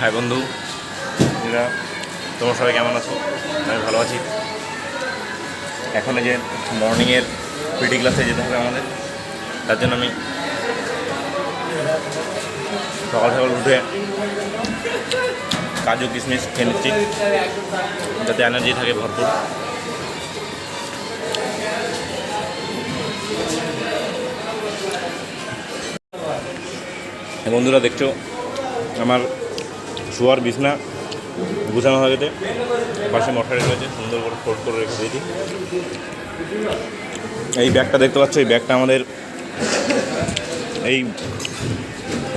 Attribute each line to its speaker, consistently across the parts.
Speaker 1: High বন্ধু। এরা তোমরা সবাই কেমন আছো? আমি ভালো আছি। এখন এই যে মর্নিংয়ের পিটি ক্লাসে যেতে হবে আমাদের। তার জন্য আমি সকাল সকাল উঠে কাজু কিশমিশ খেয়ে নিচ্ছি, যাতে এনার্জি থাকে ভরপুর। হ্যাঁ বন্ধুরা, দেখছ, আমার শোয়ার বিছনা গুছানো হয়ে গেছে। পাশে মশারি রয়েছে, সুন্দর করে ফোল্ড করে রেখে দিয়েছি। এই ব্যাগটা দেখতে পাচ্ছ, এই ব্যাগটা আমাদের এই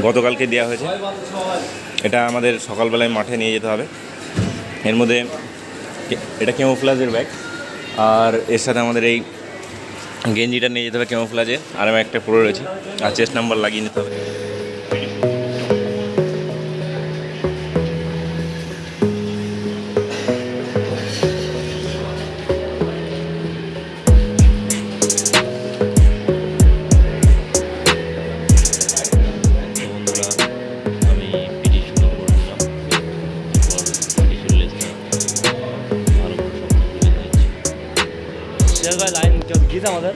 Speaker 1: গতকালকে দেওয়া হয়েছে। এটা আমাদের সকালবেলায় মাঠে নিয়ে যেতে হবে। এর মধ্যে এটা কেমোফ্লাজের ব্যাগ। আর এর সাথে আমাদের এই গেঞ্জিটা নিয়ে যেতে হবে কেমোফ্লাজে আর আমি একটা পরে রয়েছি। আর চেস্ট নাম্বার লাগিয়ে নিতে হবে।
Speaker 2: 就是来，就是几张我的。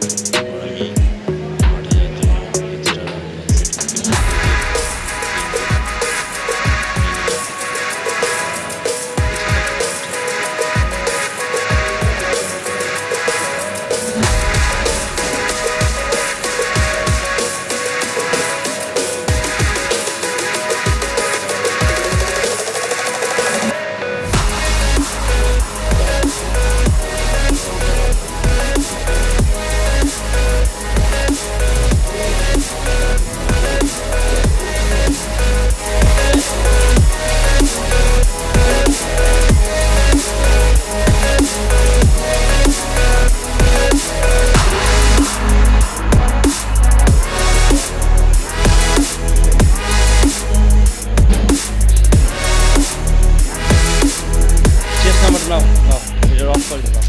Speaker 2: 야, 이리로
Speaker 3: 한
Speaker 2: 걸린다.